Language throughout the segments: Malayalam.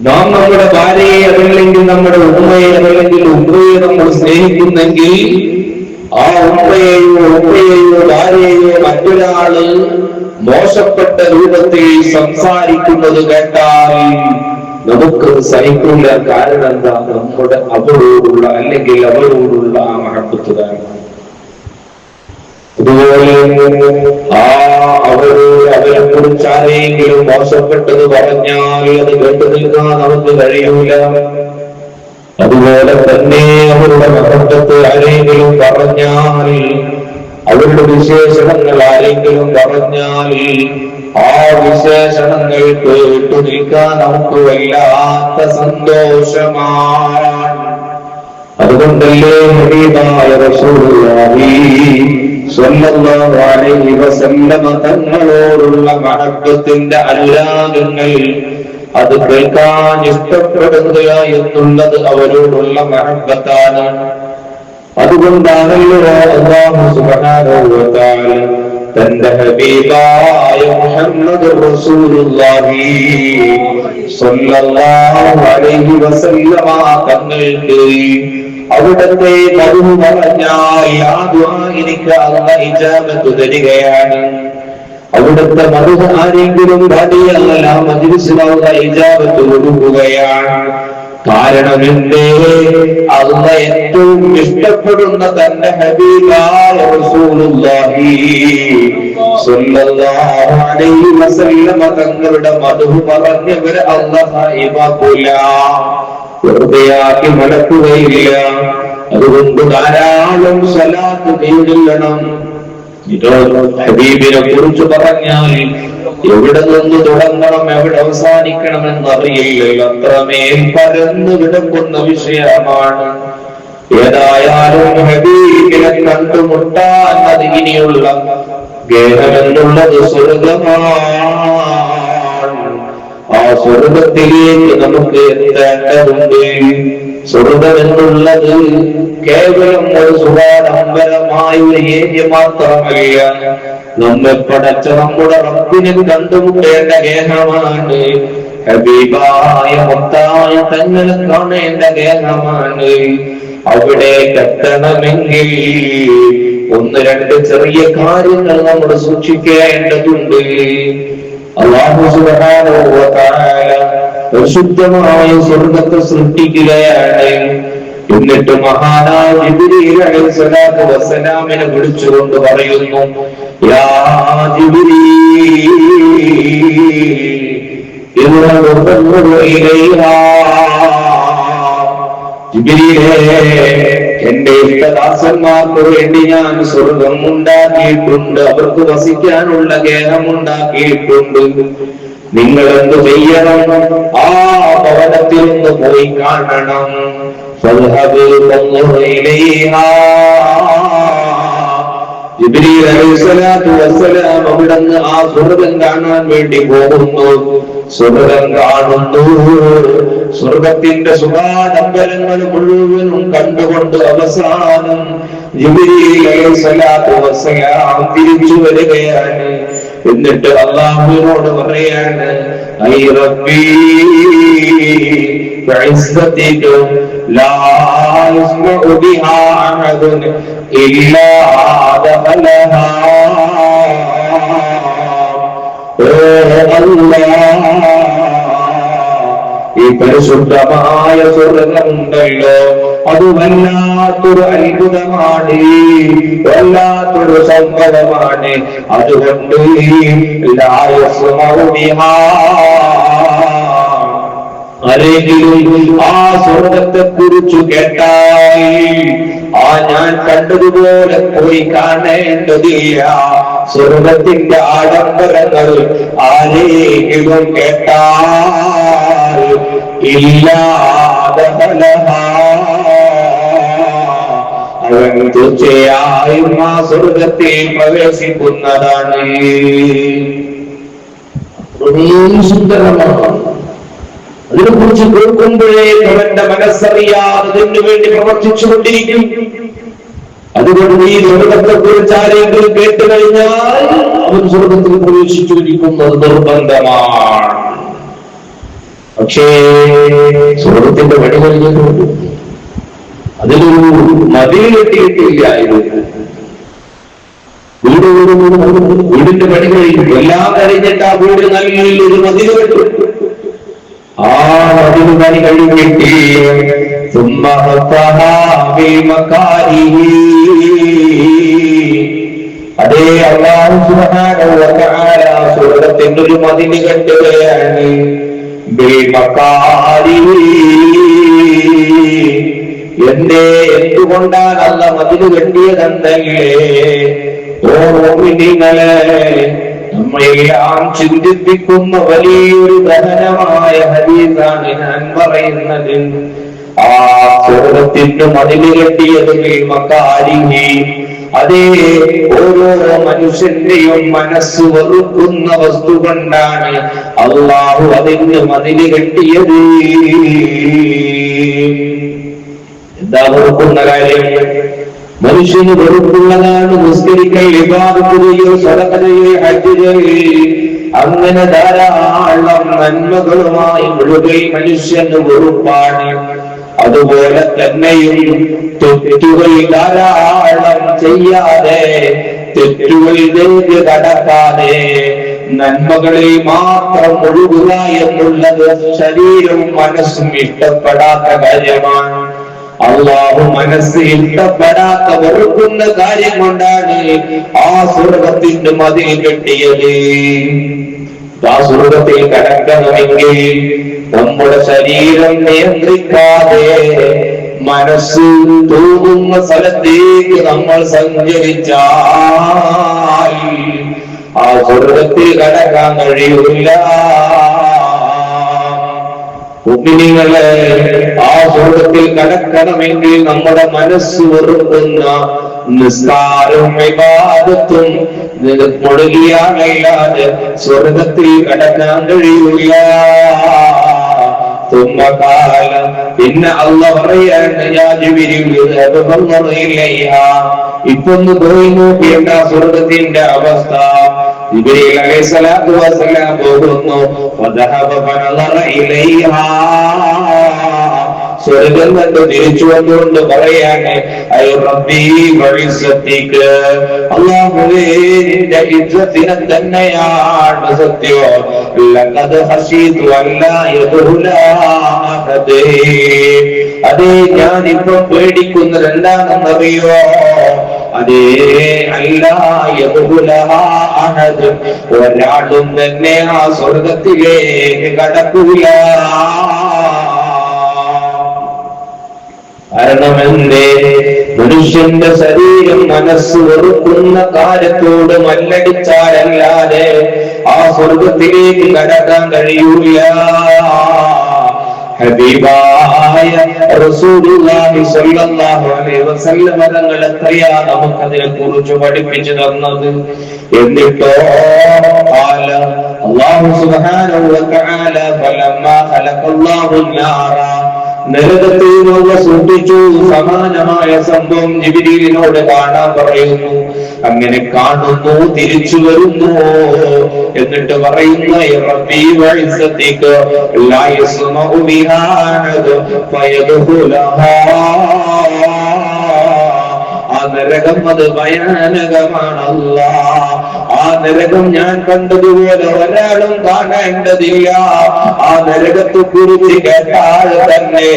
നാം നമ്മുടെ ഭാര്യയെ അതല്ലെങ്കിൽ നമ്മുടെ ഉമ്മയെ അതല്ലെങ്കിൽ ഉമ്മയെ നമ്മൾ സ്നേഹിക്കുന്നെങ്കിൽ ആ ഉമ്മയെയോ ഉമ്മയെയോ ഭാര്യയെയോ മറ്റൊരാൾ മോശപ്പെട്ട രൂപത്തിൽ സംസാരിക്കുന്നത് കേട്ടാൽ നമുക്ക് സഹിക്കില്ല. കാരണം എന്താ? നമ്മുടെ അവളോടുള്ള അല്ലെങ്കിൽ അവളോടുള്ള ആ മഹത്വത്ത് അതുപോലെ ആ അവർ അവരെ കുറിച്ച് ആരെങ്കിലും മോശപ്പെട്ടത് പറഞ്ഞാൽ അത് കേട്ടു നിൽക്കാൻ നമുക്ക് കഴിയൂല. അതുപോലെ തന്നെ അവരുടെ മഹത്വത്തെ ആരെങ്കിലും പറഞ്ഞാൽ അവരുടെ വിശേഷണങ്ങൾ ആരെങ്കിലും പറഞ്ഞാൽ ആ വിശേഷണങ്ങൾ കേട്ടു നിൽക്കാൻ നമുക്ക് വല്ലാത്ത സന്തോഷമാണ്. അതുകൊണ്ടല്ലേ റസൂലുള്ളാഹി സ്വല്ലല്ലാഹു അലൈഹി വസല്ലമ തങ്ങളോടുള്ള മഹത്വത്തിന്റെ അനുരാഗങ്ങൾ അത് കേൾക്കാൻ ഇഷ്ടപ്പെടുക എന്നുള്ളത് അവരോടുള്ള മഹബത്താണ്. അതുകൊണ്ടാണല്ലോ വ തആല റസൂലുള്ളാഹി സ്വല്ലല്ലാഹു അലൈഹി വസല്ലമ തങ്ങൾക്ക് അവിടത്തെ മധു പറഞ്ഞാൽ ആ ദുആ എനിക്ക് അല്ല ഇജാബത്ത് തരികയാണ്. അവിടുത്തെ മധു ആരെങ്കിലും ഭാര്യയല്ല മജിലിസിലുള്ള ഇജാബത്ത് കൊടുക്കുകയാണ് കാരണം എന്തേ അള്ള ഏറ്റവും ഇഷ്ടപ്പെടുന്ന തന്റെ ഹബീബായ തങ്ങളുടെ മധു പറഞ്ഞവർ അല്ലാഹ് ഇമാക്കൂല വെറുതെയാക്കി മടക്കുകയില്ല അതുകൊണ്ട് ധാരാളം സലാത്ത് കൈകൊള്ളണം ഹബീബിനെ കുറിച്ച് പറഞ്ഞാൽ എവിടെ നിന്ന് തുടങ്ങണം എവിടെ അവസാനിക്കണം എന്നറിയില്ല. അത്രമേൽ പരന്നു കിടക്കുന്ന വിഷയമാണ്. ഏതായാലും ഹബീബിനെ കണ്ടുമുട്ടാൻ അത് ഇനിയുള്ള ഗേഹമെന്നുള്ളത് സ്വർഗമാണ്. ആ സ്വർഗത്തിലേക്ക് നമുക്ക് എത്തേണ്ടതുണ്ട് സ്വർഗമെന്നുള്ളത് കേവലം ഒരു സുഖാഡംബരമായ ഒരു ഏരിയ മാത്രമല്ല. നമ്മെ പടച്ച നമ്മുടെ റബ്ബിനെ കണ്ടുമുട്ടേണ്ട ഗേഹമാണ്. ഹബീബായ മൊത്തായ തന്നെ കാണേണ്ട ഗേഹമാണ്. അവിടെ എത്തണമെങ്കിൽ ഒന്ന് രണ്ട് ചെറിയ കാര്യങ്ങൾ നമ്മൾ സൂക്ഷിക്കേണ്ടതുണ്ട്. അള്ളാഹു തആല പരിശുദ്ധമായ സ്വർഗത്തെ സൃഷ്ടിക്കുകയാണ്. എന്നിട്ട് മഹാനായ വിളിച്ചുകൊണ്ട് പറയുന്നു യാ എന്റെ ഇഷ്ടദാസന്മാർക്ക് വേണ്ടി ഞാൻ സ്വർഗം ഉണ്ടാക്കിയിട്ടുണ്ട്. അവർക്ക് വസിക്കാനുള്ള ഗേഹം ഉണ്ടാക്കിയിട്ടുണ്ട്. നിങ്ങൾ എന്ത് ചെയ്യണം? ആ ഭവനത്തിൽ ഒന്ന് പോയി കാണണം. ആ സ്വർഗം കാണാൻ വേണ്ടി പോകുന്നു. സ്വർഗം കാണുന്നു. സ്വർഗത്തിന്റെ സുഖാഡംബരങ്ങൾ മുഴുവനും കണ്ടുകൊണ്ട് അവസാനം ജിബ്രീൽ അലൈഹിസ്സലാത്തു വസ്സലാം തിരിച്ചു വരികയാണ് എന്നിട്ട് അള്ളാഹുവിനോട് പറയാണ് ഐ റബ്ബീ بعزتك لا يسمع بها أحد إلا دخلها ഈ പരിശുദ്ധമായ സ്വർഗമുണ്ടല്ലോ. അത് വല്ലാത്തൊരു അത്ഭുതമാണ്. വല്ലാത്തൊരു സംഭവമാണ് അതുകൊണ്ട് ആരെങ്കിലും ആ സ്വർഗത്തെ കുറിച്ചു കേട്ടാൽ ആ ഞാൻ കണ്ടതുപോലെ പോയി കാണേണ്ടതില്ല. സ്വർഗത്തിന്റെ ആഡംബരങ്ങൾ ആരെങ്കിലും കേട്ടാൽ തീർച്ചയായും ആ സ്വർഗത്തിൽ പ്രവേശിക്കുന്നതാണ്. സുന്ദരമാണ് കുറിച്ച് കേൾക്കുമ്പോഴേ അവന്റെ മനസ്സറിയാതെ അതിനു വേണ്ടി പ്രവർത്തിച്ചു കൊണ്ടിരിക്കും അതുകൊണ്ട് ഈ സ്വർഗത്തെ കുറിച്ച് ആരെങ്കിലും കേട്ടു കഴിഞ്ഞാൽ അവൻ സ്വർഗത്തിൽ പ്രവേശിച്ചിരിക്കുന്നത് നിർബന്ധമാണ്. പക്ഷേ സ്വർഗത്തിന്റെ വഴി കഴിഞ്ഞിട്ടുണ്ട്. അതിലൊരു മതിൽ കെട്ടിയിട്ടില്ലായിരുന്നു വീട് വീടിന്റെ പണി കഴിഞ്ഞു. എല്ലാം കഴിഞ്ഞിട്ട് ആ വീട് നൽകിയിൽ ഒരു മതി കെട്ടു ആ അതേ അള്ളാഹു മതിന് കെട്ടുകയാണ് എന്തേ എന്തുകൊണ്ടാണ് അല്ല മതിന് കെട്ടിയതെന്തെങ്കിലേ ഓ നിങ്ങളെ നമ്മളെല്ലാം ചിന്തിപ്പിക്കുന്ന വലിയൊരു ദഹനമായ ഹരീസാണ് ഞാൻ പറയുന്നത്. ആ സ്വർഗത്തിന്റെ മതിൽ കെട്ടിയത് മക്കാരിഹി അതേ ഓരോ മനുഷ്യന്റെയും മനസ്സ് വെറുക്കുന്ന വസ്തു കൊണ്ടാണ് അള്ളാഹു അതിന് മതിൽ കെട്ടിയത്. എന്താ വെറുക്കുന്ന കാര്യം? മനുഷ്യന് വെറുപ്പുള്ളതാണ് നിസ്കരിക്കൽ വിവാദത്തിനെയോ സ്വലത്തിനെയോ ഹജ്ജുകയോ അങ്ങനെ ധാരാളം നന്മകളുമായി മുഴുകൽ മനുഷ്യന് വെറുപ്പാണ്. അതുപോലെ തന്നെയും തെറ്റുകൾ ധാരാളം ചെയ്യാതെ തെറ്റുകൾ തെറ്റുകളിലേക്ക് കടക്കാതെ നന്മകളിൽ മാത്രം ഒഴുകുക എന്നുള്ളത് ശരീരവും മനസ്സും ഇഷ്ടപ്പെടാത്ത കാര്യമാണ്. അള്ളാഹു മനസ്സ് ഇഷ്ടപ്പെടാത്ത വെറുക്കുന്ന കാര്യം കൊണ്ടാണ് ആ സ്വർഗത്തിന്റെ മതിൽ കെട്ടിയത്. ആ സ്വർഗത്തിൽ കടക്കണമെങ്കിൽ നമ്മുടെ ശരീരം നിയന്ത്രിക്കാതെ മനസ്സ് തൂങ്ങുന്ന സ്ഥലത്തേക്ക് നമ്മൾ സഞ്ചരിച്ചാൽ ആ സ്വർഗത്തിൽ കടക്കാൻ കഴിയില്ല ഉമ്മിനിങ്ങളെ ആ സ്വർഗത്തിൽ കടക്കണമെങ്കിൽ നമ്മുടെ മനസ്സ് വെറുക്കുന്ന നിസ്കാരവും വിവാദത്തും മുടങ്ങിയാണല്ലാതെ സ്വർഗത്തിൽ കടക്കാൻ കഴിയില്ല പിന്നെ അല്ല പറയാണ് ഇപ്പൊന്ന് പോയി നോക്കിയേണ്ട സ്വർഗത്തിന്റെ അവസ്ഥ? വസ്സലാം ഫനളറ ഇലൈഹാ. സ്വർഗം കണ്ട് തിരിച്ചു വന്നുകൊണ്ട് പറയാണ് റബ്ബി നിന്റെ തന്നെയാണ് സത്യം. ലഖദ് അല്ലാ ഞാൻ ഇപ്പം പേടിക്കുന്നത് എന്താണെന്നറിയോ അതേ അല്ല യദുലഹ ഒരാളും തന്നെ ആ സ്വർഗത്തിലേക്ക് കടക്കൂല. കാരണം എന്തേ മനുഷ്യന്റെ ശരീരം മനസ്സ് വെറുക്കുന്ന കാര്യത്തോട് മല്ലടിച്ചാലല്ലാതെ ആ സ്വർഗത്തിലേക്ക് കടക്കാൻ കഴിയൂല. ഹബീബായ റസൂലുള്ളാഹി സ്വല്ലല്ലാഹു അലൈഹി വസല്ലം തങ്ങൾ എത്രയാ നമുക്കതിനെ കുറിച്ച് പഠിപ്പിച്ചു തന്നത് എന്നിട്ടോ قال الله سبحانه وتعالى فلما خلق الله النار നരകത്തിൽ നിന്ന് സൂക്ഷിച്ചു. സമാനമായ സംഭവം ജിബിരിയിലിനോട് കാണാൻ പറയുന്നു. അങ്ങനെ കാണുന്നു തിരിച്ചു വരുന്നു. എന്നിട്ട് പറയുന്ന ആ നരകം അത് ഭയാനകമാണല്ല. ആ നരകം ഞാൻ കണ്ടതുപോലെ ഒരാളും കാണേണ്ടതില്ല. ആ നരകത്തെ കുറിച്ച് കേട്ടാൽ തന്നെ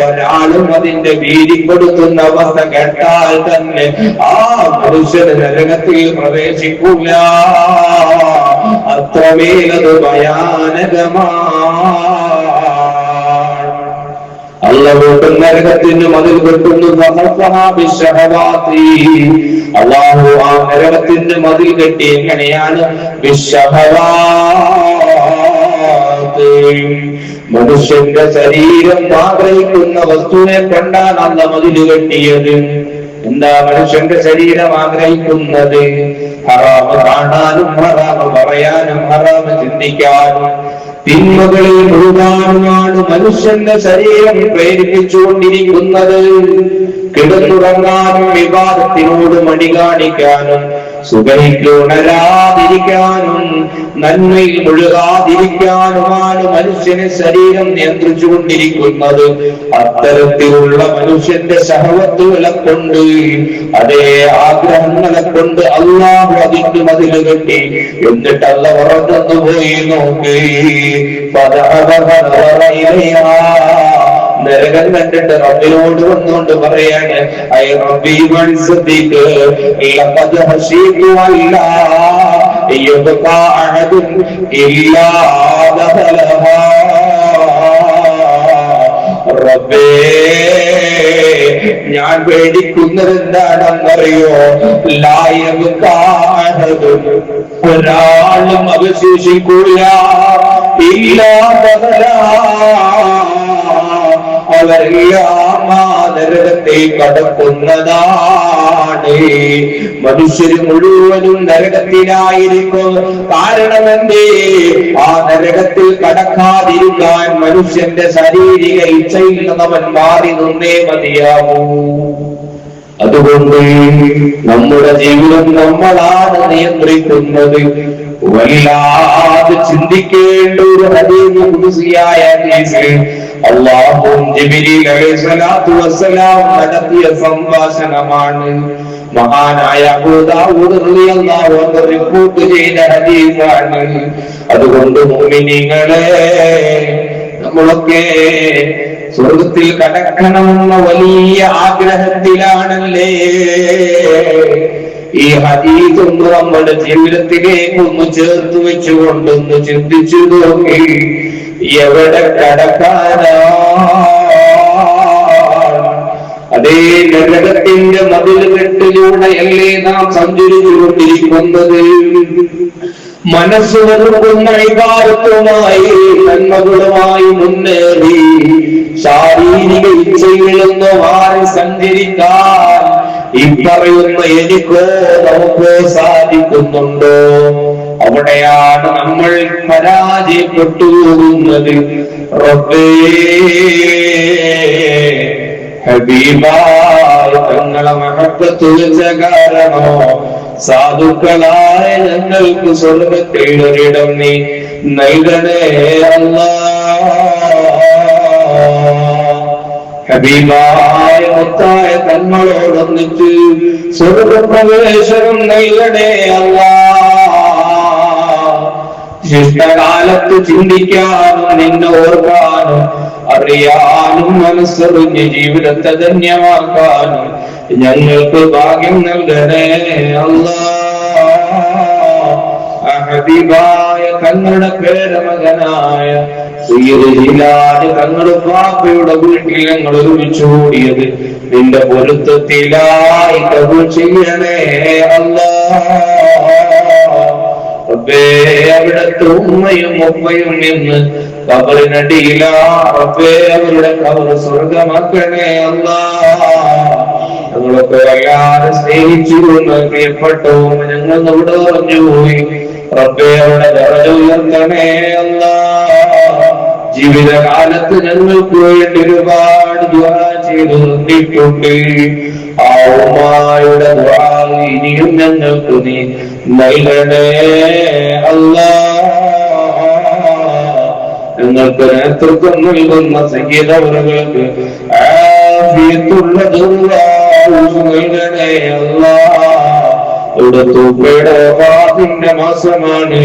ഒരാളും അതിന്റെ ഭീതിപ്പെടുത്തുന്ന അവസ്ഥ കേട്ടാൽ തന്നെ ആ മനുഷ്യന് നരകത്തിൽ പ്രവേശിക്കൂല. അത്രമേലത് ഭയാനകമാണ് അള്ളാഹു നരകത്തിന് മതിൽ കെട്ടുന്നു അള്ളാഹു ആ നരകത്തിന്റെ മതിൽ കെട്ടി എങ്ങനെയാണ്. മനുഷ്യന്റെ ശരീരം ആഗ്രഹിക്കുന്ന വസ്തുവിനെ കൊണ്ടാണ് അല്ല മതിൽ കെട്ടിയത് എന്താ മനുഷ്യന്റെ ശരീരം ആഗ്രഹിക്കുന്നത് ഹറാമ് കാണാനും ഹറാമ് പറയാനും ഹറാമ് ചിന്തിക്കാനും തിന്മകളിൽ മുഴുകാനുമാണ് മനുഷ്യന്റെ ശരീരം പ്രേരിപ്പിച്ചുകൊണ്ടിരിക്കുന്നത്. കിടന്നുറങ്ങാനും വിവാദത്തിനോട് മടി കാണിക്കാനും സുഖയ്ക്ക് ഉണരാതിരിക്കാനും നന്മയിൽ മുഴുകാതിരിക്കാനുമാണ് മനുഷ്യനെ ശരീരം നിയന്ത്രിച്ചു കൊണ്ടിരിക്കുന്നത് അത്തരത്തിലുള്ള മനുഷ്യന്റെ സഹവത്തുകളെ കൊണ്ട് അതേ ആഗ്രഹങ്ങളെ കൊണ്ട് അള്ളാഹു അതിന് മതിൽ കെട്ടി. എന്നിട്ട് അല്ല ഉറങ്ങുന്നു പോയി നോക്കി. നരകം കണ്ടിട്ട് റബ്ബിനോട് വന്നുകൊണ്ട് പറയാണ് ഞാൻ പേടിക്കുന്നത് എന്താണെന്നറിയോ ലായവുകാണതും ഒരാളും അവശേഷിക്കൂല. ഇല്ലാത്തവരാ അവരെല്ലാം ആ നരകത്തെ കടക്കുന്നതാണ്. മനുഷ്യർ മുഴുവനും നരകത്തിലായിരിക്കും. കാരണം എന്തേ ആ നരകത്തിൽ കടക്കാതിരിക്കാൻ മനുഷ്യന്റെ ശാരീരിക ഇച്ഛയിൽ നിന്നവൻ മാറി നിന്നേ മതിയാവൂ. അതുകൊണ്ട് നമ്മുടെ ജീവിതം നമ്മളാണ് നിയന്ത്രിക്കുന്നത്. വല്ലാതെ ചിന്തിക്കേണ്ട ഒരു ഹദീസ് അല്ലാഹുവും ജിബ്രീൽ അലൈഹിസ്സലാത്തു വസ്സലാം നടത്തിയ സംഭാഷണമാണ്. മഹാനായ റിപ്പോർട്ട് ചെയ്ത ഹദീസാണ്. അതുകൊണ്ട് മുഅ്മിനീങ്ങളെ നമ്മളൊക്കെ സ്വർഗത്തിൽ കടക്കണമെന്ന വലിയ ആഗ്രഹത്തിലാണല്ലേ? ഈ ഹദീസ് നമ്മുടെ ജീവിതത്തിലേക്ക് ഒന്ന് ചേർത്ത് വെച്ചുകൊണ്ടൊന്ന് ചിന്തിച്ചു നോക്കി. എവിടെ കടക്കാനാ? അതേ മതിൽ കെട്ടിലൂടെയല്ലേ നാം സഞ്ചരിച്ചു കൊണ്ടിരിക്കുന്നത് മനസ്സ് വെറുക്കുന്ന വികാരത്തുമായി നന്മകളുമായി മുന്നേറി ശാരീരിക ഇച്ഛയിലൊന്ന് മാറി സഞ്ചരിക്കാൻ ഈ പറയുന്ന എനിക്കോ നമുക്ക് സാധിക്കുന്നുണ്ടോ. അവിടെയാണ് നമ്മൾ പരാജയപ്പെട്ടു പോകുന്നത് റബ്ബേ ഹബീബായ തങ്ങളെ മഹത്വത്ത് വെച്ച കാരണോ സാധുക്കളായ ഞങ്ങൾക്ക് സ്വർഗത്തിൽ നീ നൽകണേ അല്ല. ഹബീബായ മുത്തായ തന്മളോടൊന്നിച്ച് സ്വർഗപ്രവേശനം നൽകണേ അല്ലാ. ശിഷ്ടകാലത്ത് ചിന്തിക്കാനും നിന്നോർക്കാനും അറിയാനും മനസ്സറിഞ്ഞ് ജീവിതത്തെ ധന്യമാക്കാനും ഞങ്ങൾക്ക് ഭാഗ്യം നൽകണേ അല്ലാ. ഹബീബായ തങ്ങളുടെ പേരമകനായ തങ്ങളുടെ പാപ്പയുടെ വീട്ടിൽ ഞങ്ങൾ ഒരുമിച്ച് കൂടിയത് നിന്റെ പൊരുത്തത്തിലായി കബൂൾ ചെയ്യണേ അല്ലാ. റബ്ബേ അവിടുത്തെ ഉമ്മയും ഉപ്പയും എന്ന് കബറിനടിയില റബ്ബേ അവരുടെ കബർ സ്വർഗമാക്കണേ അല്ലാ. ഞങ്ങളൊക്കെ വല്ലാതെ സ്നേഹിച്ചിരുന്ന. പ്രിയപ്പെട്ടു ഞങ്ങൾ ഇവിടെ പറഞ്ഞു പോയി. റബ്ബേ അവരുടെ ദറജ ഉയർത്തണേ അല്ല. ജീവിതകാലത്ത് ഞങ്ങൾക്ക് വേണ്ടി ഒരുപാട് ദുആ ചെയ്തു തന്നിട്ടുണ്ട് ആ ഉമ്മായുടെ ദുആ ഇനിയും ഞങ്ങൾക്ക് നീ നൽകണേ അല്ലാ. ഞങ്ങൾക്ക് നേതൃത്വം നൽകുന്ന സംഗീതവർക്ക് നൽകണേ അല്ലാ. തൂപ്പയുടെ വാദിന്റെ മാസമാണ്.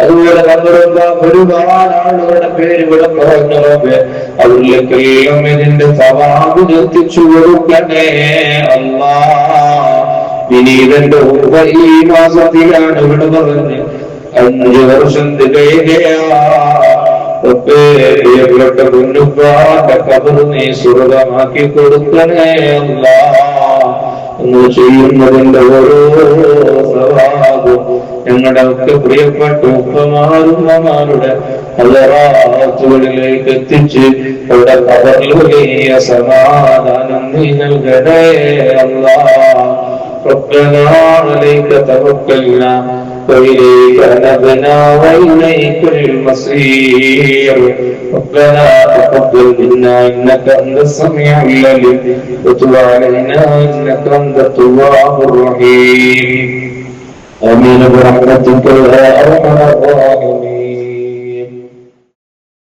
അതുപോലെ നമ്മുടെ ഒരുപാട് ആളുകളുടെ പേര് ഇവിടെ പറഞ്ഞത് അവരിലേക്കെല്ലാം ഇതിന്റെ സവാബ് നിർത്തിച്ചു കൊടുക്കണേ അല്ലാ. ഉപ്പ ഈ മാസത്തിലാണ് നീ ഓരോ ഞങ്ങളുടെ ഒക്കെ പ്രിയപ്പെട്ട ഉപ്പമാരും അമ്മമാരുടെ എത്തിച്ച് അവിടെ കബറിൽ സമാധാനം നീ നൽകണേ അല്ലാ. ربنا عليك توكلنا وإليك نبنا وإليك المصير. ربنا تقبل منا إنك أنت السميع العليم. وتب علينا إنك أنت التواب الرحيم. آمين. برحمتك يا أرحم